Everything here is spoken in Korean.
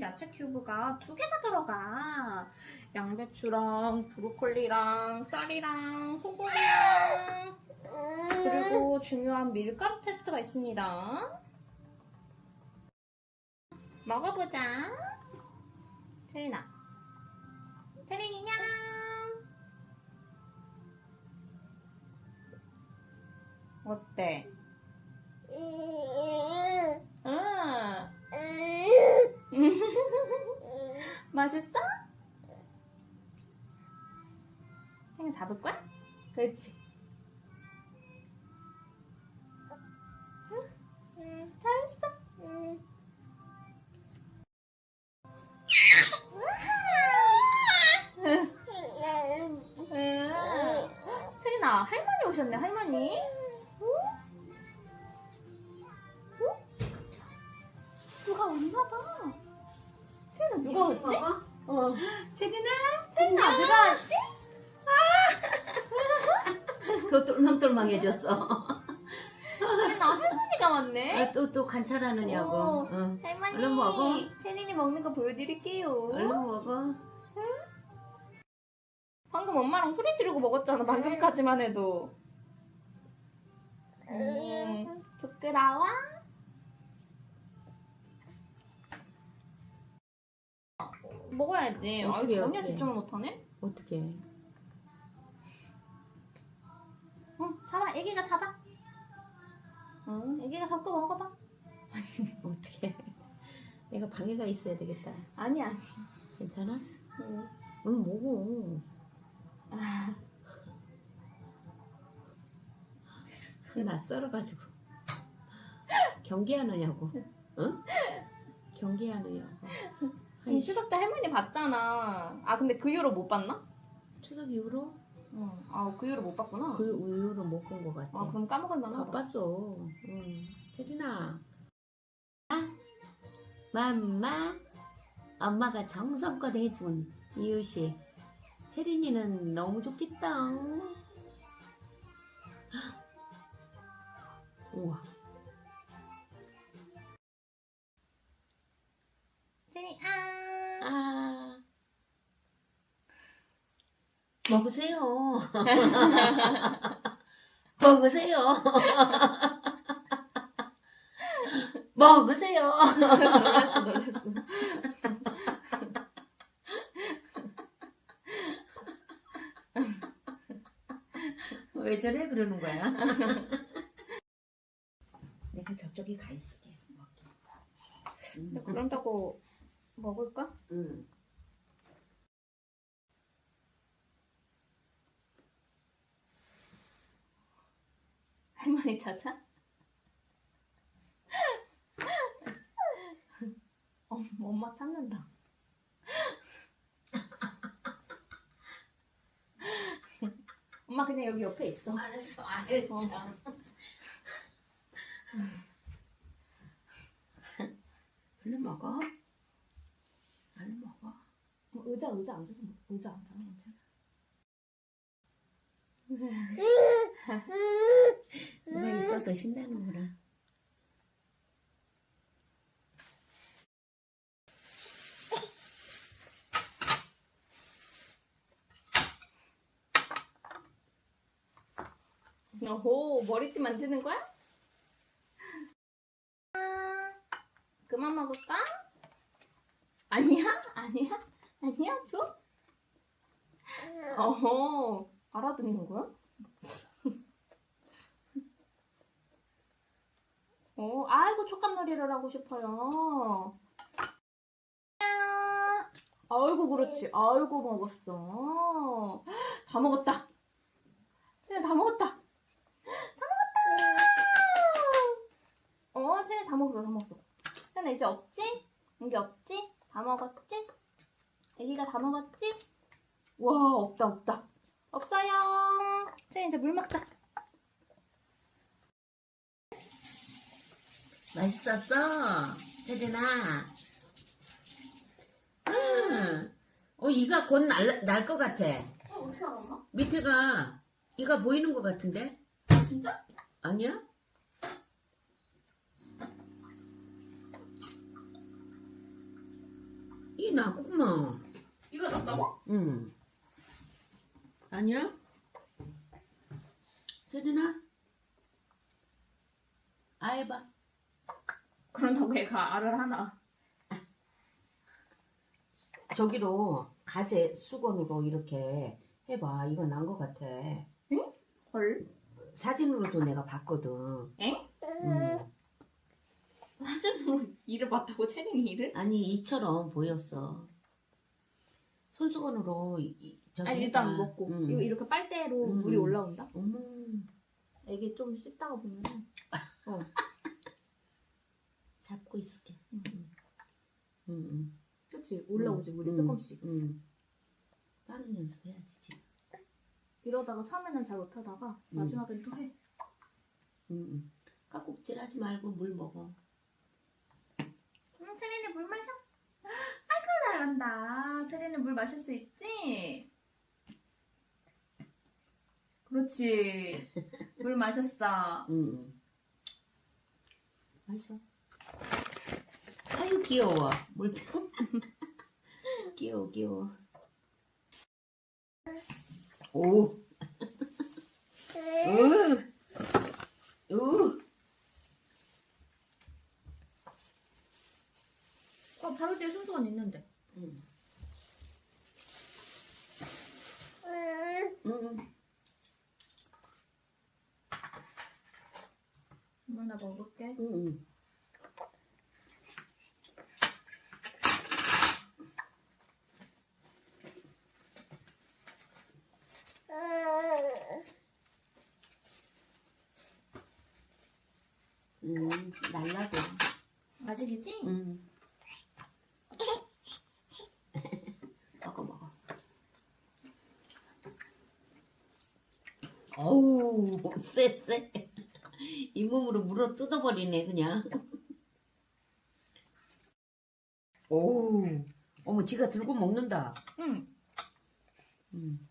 야채 큐브가 두 개가 들어가. 양배추랑 브로콜리랑 쌀이랑 소금이랑 그리고 중요한 밀가루 테스트가 있습니다. 먹어보자. 테리나. 테리니냥. 어때? 맛있어? 그냥 잡을 거야? 그렇지. 응? 잘했어. 응. 세린아, 할머니 오셨네, 할머니. 응? 응? 누가 왔나 봐. 누가 왔지? 어. 체리나 세린아, 누가 왔지? 그거 똘망똘망해졌어. 세린아, 할머니가 왔네. 또 또 관찰하느냐고. 어. 응. 할머니, 얼른 먹어. 세린이 먹는 거 보여드릴게요. 얼른 먹어. 방금 엄마랑 소리 지르고 먹었잖아, 방금까지만 해도. 음, 부끄러워? 먹어야지. 아, 어떻게, 전혀 어떻게. 집중을 못하네? 어떻게? 응, 잡아. 애기가 잡아. 응, 애기가 잡고 먹어봐. 어떻게? 내가 방해가 있어야 되겠다. 아니, 아니. 괜찮아? 응. 얼른 먹어. 아, 나 썰어가지고. 경계하느냐고. 응? 경계하느냐고. 이 아이씨, 추석 때 할머니 봤잖아. 아, 근데 그 이후로 못 봤나? 추석 이후로 응. 아, 그 이후로 못 봤구나. 그 이후로 못 본 것 같아. 아, 그럼 까먹을 만하다. 바빴어. 응. 체리나. 아, 맘마. 엄마가 정성껏 해준 이유식. 체린이는 너무 좋겠다. 우와. 세리, 아. 아. 먹으세요. 먹으세요. 먹으세요. 놀랐어, 놀랐어. 왜 저래 그러는 거야? 내가 저쪽에 가 있을게. 먹게. 근데 그런다고 먹을까? 응. 할머니 찾아? 어, 엄마 찾는다. 엄마 그냥 여기 옆에 있어. 알았어. 아유 어. 참. 얼른 먹어. 의자 의자 앉아서 먹- 의자 앉아 괜찮아. 누가 있어서 신나는구나. 오호 머리띠 만지는 거야? 아, 그만 먹을까? 아니야? 아니야? 아니야? 줘? 어허 알아듣는 거야? 어, 아이고 촉감놀이를 하고 싶어요. 야. 아이고 그렇지. 아이고 먹었어. 다 먹었다. 그냥 다 먹었다. 다 먹었다. 어, 쟤네 다 먹었어, 다 먹었어. 쟤네 이제 없지? 이제 없지? 다 먹었지? 애기가 다 먹었지? 와, 없다, 없다. 없어요. 쟤네 이제 물 먹자. 맛있었어, 태진아. 응. 어, 이가 곧 날, 날것 같아. 어, 어떻게 알아, 엄마? 밑에가 이가 보이는 것 같은데? 진짜? 아니야? 이게 나구만. 이거 낫다고? 응. 아니야? 세린아? 아 해봐. 그런다고 애가 알을 하나. 저기로 가재 수건으로 이렇게 해봐. 이거 난 거 같아. 헐. 사진으로도 내가 봤거든. 엥? 응. 사진으로 일을 봤다고 채린이 일을? 아니 이처럼 보였어. 손수건으로 이- 이- 저기 아니 일단 해봐. 먹고 응. 이거 이렇게 빨대로 음. 물이 올라온다. 어머. 애기 좀 씻다가 보면 어 잡고 있을게. 응. 응. 응. 그치 올라오지 물이 응. 조금씩. 응. 빠른 연습해야지. 지금. 이러다가 처음에는 잘 못하다가 음. 마지막엔 또 해. 응. 응. 깍국질하지 말고 물 먹어. 응 채린이 물 마셔. 잘한다. 채린이 물 마실 수 있지? 그렇지. 물 마셨어. 응. 응. 마셔. 아유 귀여워. 물 귀여워 귀여워. 오. 으. 으. 어 바로 뒤에 순수건 있는데. 물나 먹을게. 응. 음, 날라고. 아직이지? 음. 먹어, 먹어. 어우, 쎄, 쎄. 잇몸으로 물어 뜯어버리네, 그냥. 오우, 어머, 지가 들고 먹는다. 응. 음. 음.